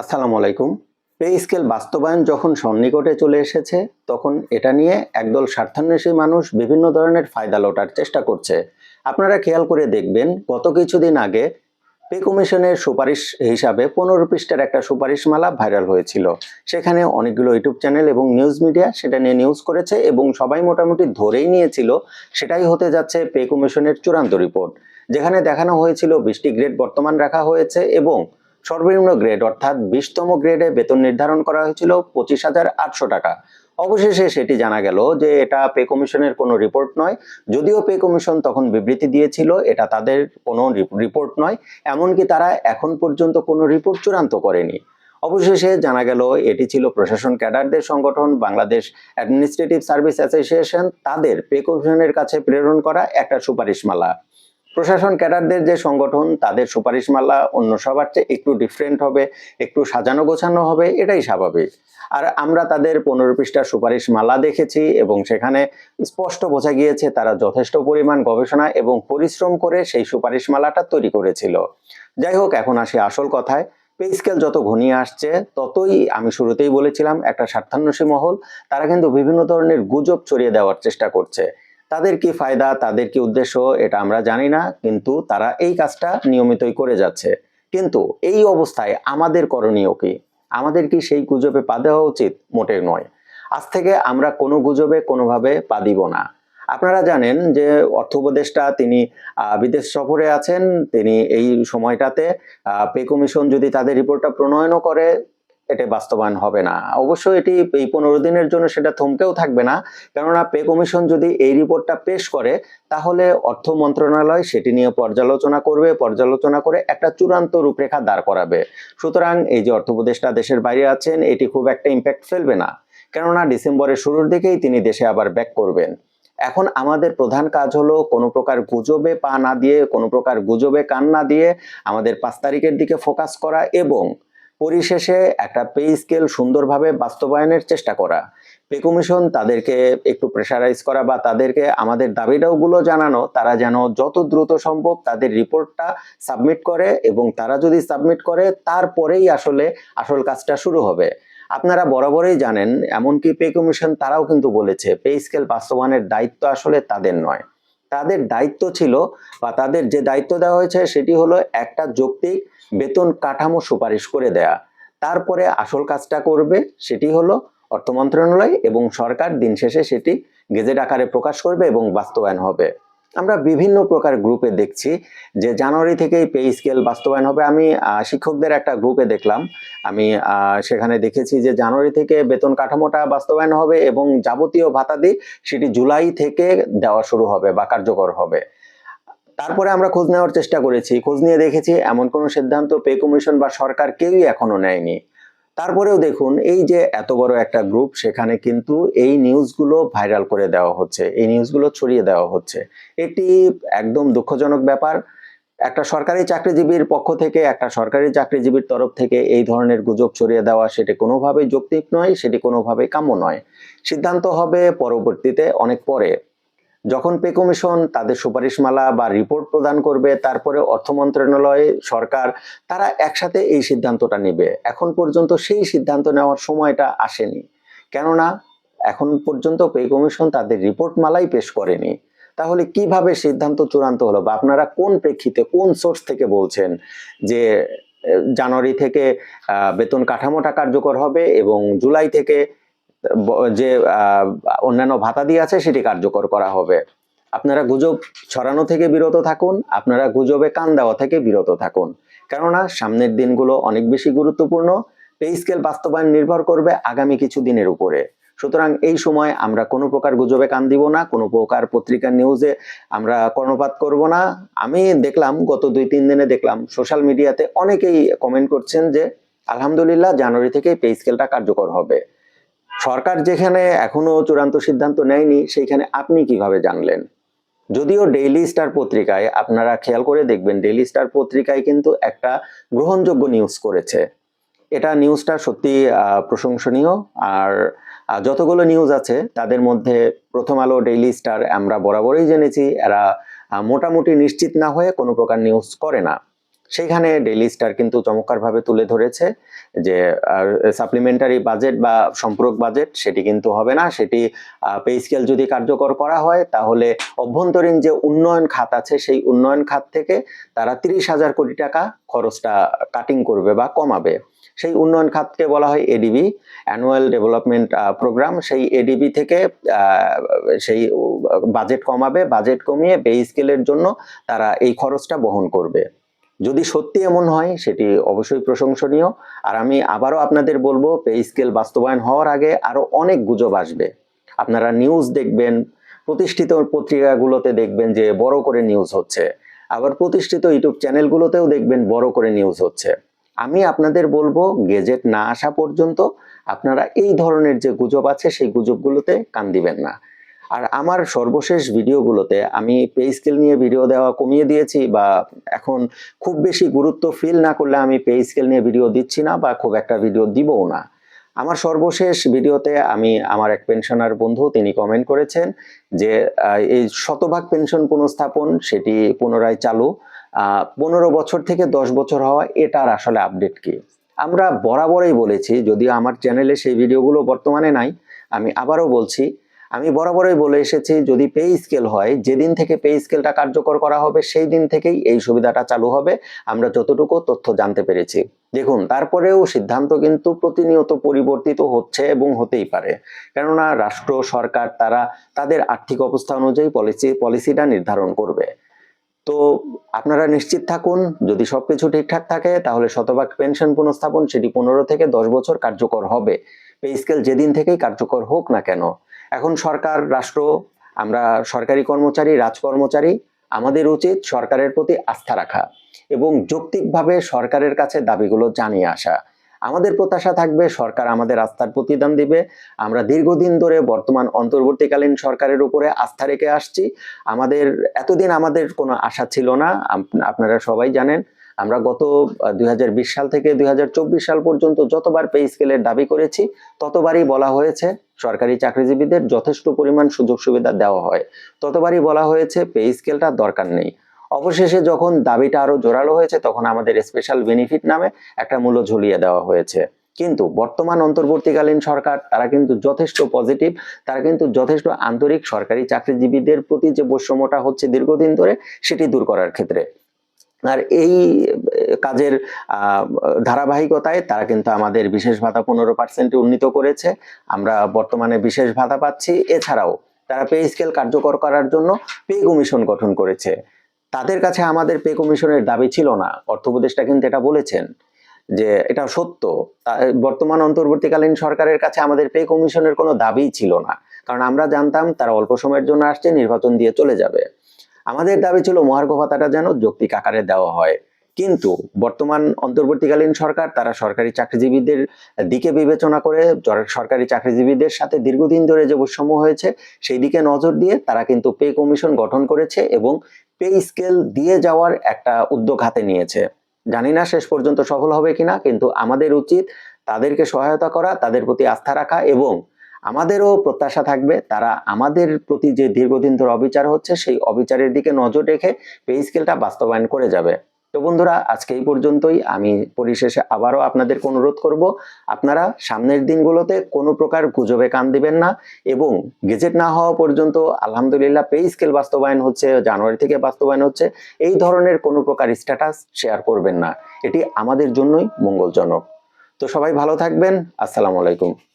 আসসালামু আলাইকুম। Pay scale বাস্তবায়ন যখন সন্নিকটে চলে এসেছে, তখন এটা নিয়ে একদল স্বার্থান্বেষী মানুষ বিভিন্ন ধরনের ফায়দা লোটার চেষ্টা করছে। আপনারা খেয়াল করে দেখবেন, গত কিছুদিন আগে পে কমিশনের সুপারিশ হিসাবে পনেরো পৃষ্ঠার একটা সুপারিশমালা ভাইরাল হয়েছিল। সেখানে অনেকগুলো ইউটিউব চ্যানেল এবং নিউজ মিডিয়া সেটা নিয়ে নিউজ করেছে এবং সবাই মোটামুটি ধরেই নিয়েছিল, সেটাই হতে যাচ্ছে পে কমিশনের চূড়ান্ত রিপোর্ট। যেখানে দেখানো হয়েছিল বৃষ্টি গ্রেড বর্তমান রাখা হয়েছে এবং সর্বনিম্ন গ্রেড অর্থাৎ বিশতম গ্রেডে বেতন নির্ধারণ করা হয়েছিল পঁচিশ হাজার আটশো টাকা। অবশেষে সেটি জানা গেল যে এটা পে কমিশনের কোনো রিপোর্ট নয়। যদিও পে কমিশন তখন বিবৃতি দিয়েছিল, এটা তাদের কোনো রিপোর্ট নয়। এমনকি তারা এখন পর্যন্ত কোনো রিপোর্ট চূড়ান্ত করেনি। অবশেষে জানা গেল, এটি ছিল প্রশাসন ক্যাডারদের সংগঠন, বাংলাদেশ অ্যাডমিনিস্ট্রেটিভ সার্ভিস অ্যাসোসিয়েশন তাদের পে কমিশনের কাছে প্রেরণ করা একটা সুপারিশমালা। প্রশাসন ক্যাডারদের যে সংগঠন, তাদের সুপারিশমালা অন্য সবার চেয়ে একটু ডিফারেন্ট হবে, একটু সাজানো গোছানো হবে, এটাই স্বাভাবিক। আর আমরা তাদের পনেরো পৃষ্ঠার সুপারিশমালা দেখেছি এবং সেখানে স্পষ্ট বোঝা গিয়েছে তারা যথেষ্ট পরিমাণ গবেষণা এবং পরিশ্রম করে সেই সুপারিশমালাটা তৈরি করেছিল। যাই হোক, এখন আসি আসল কথায়। পে স্কেল যত ঘনিয়ে আসছে, ততই আমি শুরুতেই বলেছিলাম, একটা স্বার্থান্বেষী মহল। তারা কিন্তু বিভিন্ন ধরনের গুজব ছড়িয়ে দেওয়ার চেষ্টা করছে। তাদের কি ফায়দা তাদের কি উদ্দেশ্য, এটা আমরা জানি না, কিন্তু তারা এই কাজটা নিয়মিতই করে যাচ্ছে। কিন্তু এই অবস্থায় আমাদের করণীয় কি? আমাদের কি সেই গুজবে পা দেওয়া উচিত? মোটেই নয়। আজ থেকে আমরা কোনো গুজবে কোনোভাবে পা দিব না। আপনারা জানেন যে অর্থ উপদেষ্টা তিনি বিদেশ সফরে আছেন। তিনি এই সময়টাতে পে কমিশন যদি তাদের রিপোর্টটা প্রণয়নও করে এটা বাস্তবায়ন হবে না। অবশ্যই এটি এই পনেরো দিনের জন্য সেটা থমকেও থাকবে না। কেননা পে কমিশন যদি এই রিপোর্টটা পেশ করে, তাহলে অর্থ মন্ত্রণালয় সেটি নিয়ে পর্যালোচনা করবে, পর্যালোচনা করে একটা চূড়ান্ত রূপরেখা দাঁড় করাবে। সুতরাং এই যে অর্থ উপদেষ্টা দেশের বাইরে আছেন, এটি খুব একটা ইম্প্যাক্ট ফেলবে না। কেননা ডিসেম্বরের শুরুর দিকেই তিনি দেশে আবার ব্যাক করবেন। এখন আমাদের প্রধান কাজ হলো কোনো প্রকার গুজবে পা না দিয়ে, কোনো প্রকার গুজবে কান না দিয়ে আমাদের পাঁচ তারিখের দিকে ফোকাস করা এবং পরিশেষে একটা পে স্কেল সুন্দরভাবে বাস্তবায়নের চেষ্টা করা। পে কমিশন তাদেরকে একটু প্রেশারাইজ করা বা তাদেরকে আমাদের দাবিটাওগুলো জানানো, তারা যেন যত দ্রুত সম্ভব তাদের রিপোর্টটা সাবমিট করে এবং তারা যদি সাবমিট করে, তারপরেই আসলে আসল কাজটা শুরু হবে। আপনারা বরাবরই জানেন, এমনকি পে কমিশন তারাও কিন্তু বলেছে, পে স্কেল বাস্তবায়নের দায়িত্ব আসলে তাদের নয়। তাদের দায়িত্ব ছিল বা তাদের যে দায়িত্ব দেওয়া হয়েছে সেটি হলো একটা যৌক্তিক বেতন কাঠামো সুপারিশ করে দেয়া। তারপরে আসল কাজটা করবে সেটি হলো অর্থ মন্ত্রণালয় এবং সরকার দিন শেষে সেটি গেজেট আকারে প্রকাশ করবে এবং বাস্তবায়ন হবে। আমরা বিভিন্ন প্রকার গ্রুপে দেখছি যে জানুয়ারি থেকেই পে স্কেল বাস্তবায়ন হবে। আমি শিক্ষকদের একটা গ্রুপে দেখলাম। আমি সেখানে দেখেছি যে জানুয়ারি থেকে বেতন কাঠামোটা বাস্তবায়ন হবে এবং যাবতীয় ভাতা ভাতাদি সেটি জুলাই থেকে দেওয়া শুরু হবে বা কার্যকর হবে। তারপরে আমরা খোঁজ নেওয়ার চেষ্টা করেছি। খোঁজ নিয়ে দেখেছি এমন কোনো সিদ্ধান্ত পে কমিশন বা সরকার কেউই এখনও নেয়নি। তারপরেও দেখুন, এই যে এত বড় একটা গ্রুপ সেখানে কিন্তু এই নিউজগুলো ভাইরাল করে দেওয়া হচ্ছে, এই নিউজগুলো ছড়িয়ে দেওয়া হচ্ছে। এটি একদম দুঃখজনক ব্যাপার। একটা সরকারি চাকরিজীবীর পক্ষ থেকে, একটা সরকারি চাকরিজীবীর তরফ থেকে এই ধরনের গুজব ছড়িয়ে দেওয়া, সেটি কোনোভাবেই যৌক্তিক নয়, সেটি কোনোভাবেই কাম্য নয়। সিদ্ধান্ত হবে পরবর্তীতে, অনেক পরে। যখন পে কমিশন তাদের সুপারিশমালা বা রিপোর্ট প্রদান করবে, তারপরে অর্থ মন্ত্রণালয়, সরকার, তারা একসাথে এই সিদ্ধান্তটা নেবে। এখন পর্যন্ত সেই সিদ্ধান্ত নেওয়ার সময়টা আসেনি। কেননা, এখন পর্যন্ত পে কমিশন তাদের রিপোর্ট মালাই পেশ করেনি। তাহলে কীভাবে সিদ্ধান্ত চূড়ান্ত হলো বা আপনারা কোন প্রেক্ষিতে কোন সোর্স থেকে বলছেন যে জানুয়ারি থেকে বেতন কাঠামোটা কার্যকর হবে এবং জুলাই থেকে যে অন্যান্য ভাতা দিয়ে আছে, সেটি কার্যকর করা হবে। আপনারা গুজব ছড়ানো থেকে বিরত থাকুন, আপনারা গুজবে কান দেওয়া থেকে বিরত থাকুন। কেননা, সামনের দিনগুলো অনেক বেশি গুরুত্বপূর্ণ। পে স্কেল বাস্তবায়ন নির্ভর করবে আগামী কিছু দিনের উপরে। সুতরাং এই সময় আমরা কোনো প্রকার গুজবে কান দিব না, কোনো প্রকার পত্রিকার নিউজে আমরা কর্ণপাত করব না। আমি দেখলাম, গত দুই, তিন দিনে দেখলাম, সোশ্যাল মিডিয়াতে অনেকেই কমেন্ট করছেন যে, আলহামদুলিল্লাহ, জানুয়ারি থেকে পে স্কেলটা কার্যকর হবে। সরকার যেখানে এখনও চূড়ান্ত সিদ্ধান্ত নেয়নি, সেইখানে আপনি কীভাবে জানলেন? যদিও ডেইলি স্টার পত্রিকায় আপনারা খেয়াল করে দেখবেন ডেইলি স্টার পত্রিকায় কিন্তু একটা গ্রহণযোগ্য নিউজ করেছে। এটা নিউজটা সত্যি প্রশংসনীয়। আর যতগুলো নিউজ আছে, তাদের মধ্যে প্রথম আলো ডেইলি স্টার আমরা বরাবরই জেনেছি। এরা মোটামুটি নিশ্চিত না হয়ে কোনো প্রকার নিউজ করে না। সেইখানে ডেইলি স্টার কিন্তু চমৎকারভাবে তুলে ধরেছে যে সাপ্লিমেন্টারি বাজেট বা সম্পূরক বাজেট সেটি কিন্তু হবে না। সেটি পে স্কেল যদি কার্যকর করা হয়, তাহলে অভ্যন্তরীণ যে উন্নয়ন খাত আছে, সেই উন্নয়ন খাত থেকে তারা তিরিশ হাজার কোটি টাকা খরচটা কাটিং করবে বা কমাবে। সেই উন্নয়ন খাতকে বলা হয় এডিবি অ্যানুয়াল ডেভেলপমেন্ট প্রোগ্রাম সেই এডিবি থেকে সেই বাজেট কমাবে। বাজেট কমিয়ে পে স্কেলের জন্য তারা এই খরচটা বহন করবে। যদি সত্যি এমন হয়, সেটি অবশ্যই প্রশংসনীয়। আর আমি আবারও আপনাদের বলব, পে স্কেল বাস্তবায়ন হওয়ার আগে আরও অনেক গুজব আসবে। আপনারা নিউজ দেখবেন, প্রতিষ্ঠিত পত্রিকাগুলোতে দেখবেন যে বড় করে নিউজ হচ্ছে। আবার প্রতিষ্ঠিত ইউটিউব চ্যানেলগুলোতেও দেখবেন বড় করে নিউজ হচ্ছে। আমি আপনাদের বলব গেজেট না আসা পর্যন্ত আপনারা এই ধরনের যে গুজব আছে, সেই গুজবগুলোতে কান দিবেন না। আর আমার সর্বশেষ ভিডিওগুলোতে আমি পে স্কেল নিয়ে ভিডিও দেওয়া কমিয়ে দিয়েছি বা এখন খুব বেশি গুরুত্ব ফিল না করলে আমি পে স্কেল নিয়ে ভিডিও দিচ্ছি না বা খুব একটা ভিডিও দিবও না। আমার সর্বশেষ ভিডিওতে আমি আমার এক পেনশনার বন্ধু তিনি কমেন্ট করেছেন যে এই শতভাগ পেনশন পুনঃস্থাপন সেটি পুনরায় চালু। পনেরো বছর থেকে দশ বছর হওয়া এটার আসলে আপডেট কি? আমরা বরাবরই বলেছি, যদিও আমার চ্যানেলে সেই ভিডিওগুলো বর্তমানে নাই, আমি আবারও বলছি আমি বরাবরই বলে এসেছি, যদি পে স্কেল হয়, যেদিন থেকে পে স্কেলটা কার্যকর করা হবে, সেই দিন থেকেই এই সুবিধাটা চালু হবে। আমরা যতটুকু তথ্য জানতে পেরেছি। দেখুন, তারপরেও সিদ্ধান্ত কিন্তু প্রতিনিয়ত পরিবর্তিত হচ্ছে এবং হতেই পারে। কেননা রাষ্ট্র, সরকার, তারা তাদের আর্থিক অবস্থা অনুযায়ী পলিসি পলিসিটা নির্ধারণ করবে। তো আপনারা নিশ্চিত থাকুন, যদি সবকিছু ঠিকঠাক থাকে, তাহলে শতভাগ পেনশন পুনঃস্থাপন সেটি পনেরো থেকে দশ বছর কার্যকর হবে। পে স্কেল যেদিন থেকেই কার্যকর হোক না কেন, এখন সরকার, রাষ্ট্র, আমরা সরকারি কর্মচারী, রাজকর্মচারী, আমাদের উচিত সরকারের প্রতি আস্থা রাখা এবং যৌক্তিকভাবে সরকারের কাছে দাবিগুলো জানিয়ে আসা। আমাদের প্রত্যাশা থাকবে সরকার আমাদের আস্থার প্রতিদান দিবে। আমরা দীর্ঘদিন ধরে বর্তমান অন্তর্বর্তীকালীন সরকারের উপরে আস্থা রেখে আসছি। আমাদের, এতদিন আমাদের কোনো আশা ছিল না আপনারা সবাই জানেন। আমরা গত দুই হাজার বিশ সাল থেকে দুই হাজার চব্বিশ সাল পর্যন্ত যতবার পে স্কেলের দাবি করেছি, ততবারই বলা হয়েছে সরকারি চাকরিজীবীদের যথেষ্ট পরিমাণ সুযোগ সুবিধা দেওয়া হয়। ততবারই বলা হয়েছে পে স্কেলটা দরকার নেই। অবশেষে যখন দাবিটা আরও জোরালো হয়েছে, তখন আমাদের স্পেশাল বেনিফিট নামে একটা মূল্য ঝুলিয়ে দেওয়া হয়েছে। কিন্তু বর্তমান অন্তর্বর্তীকালীন সরকার, তারা কিন্তু যথেষ্ট পজিটিভ, তারা কিন্তু যথেষ্ট আন্তরিক সরকারি চাকরিজীবীদের প্রতি যে বৈষম্যটা হচ্ছে দীর্ঘদিন ধরে, সেটি দূর করার ক্ষেত্রে। আর এই কাজের ধারাবাহিকতায় তারা কিন্তু আমাদের বিশেষ ভাতা পনেরো পার্সেন্টে উন্নীত করেছে। আমরা বর্তমানে বিশেষ ভাতা পাচ্ছি। এছাড়াও তারা পে স্কেল কার্যকর করার জন্য পে কমিশন গঠন করেছে। তাদের কাছে আমাদের পে কমিশনের দাবি ছিল না। অর্থ উপদেষ্টা কিন্তু এটা বলেছেন যে এটা সত্য। বর্তমান অন্তর্বর্তীকালীন সরকারের কাছে আমাদের পে কমিশনের কোনো দাবিই ছিল না। কারণ আমরা জানতাম তারা অল্প সময়ের জন্য আসছে, নির্বাচন দিয়ে চলে যাবে। আমাদের দাবি ছিল মহার্ঘ ভাতাটা যেন যৌক্তিক আকারে দেওয়া হয়। কিন্তু বর্তমান অন্তর্বর্তীকালীন সরকার, তারা সরকারি চাকরিজীবীদের দিকে বিবেচনা করে সরকারি চাকরিজীবীদের সাথে দীর্ঘদিন ধরে যে বৈষম্য হয়েছে, সেই দিকে নজর দিয়ে তারা কিন্তু পে কমিশন গঠন করেছে এবং পে স্কেল দিয়ে যাওয়ার একটা উদ্যোগ হাতে নিয়েছে। জানি না শেষ পর্যন্ত সফল হবে কিনা, কিন্তু আমাদের উচিত তাদেরকে সহায়তা করা, তাদের প্রতি আস্থা রাখা এবং আমাদেরও প্রত্যাশা থাকবে, তারা আমাদের প্রতি যে দীর্ঘদিন ধরে অবিচার হচ্ছে, সেই অবিচারের দিকে নজর রেখে পে স্কেলটা বাস্তবায়ন করে যাবে। তো বন্ধুরা, আজকে এই পর্যন্তই। আমি পরিশেষে আবারও আপনাদেরকে অনুরোধ করব, আপনারা সামনের দিনগুলোতে কোনো প্রকার গুজবে কান দিবেন না এবং গেজেট না হওয়া পর্যন্ত আলহামদুলিল্লাহ পে স্কেল বাস্তবায়ন হচ্ছে, জানুয়ারি থেকে বাস্তবায়ন হচ্ছে, এই ধরনের কোনো প্রকার স্ট্যাটাস শেয়ার করবেন না। এটি আমাদের জন্যই মঙ্গলজনক। তো সবাই ভালো থাকবেন। আসসালামু আলাইকুম।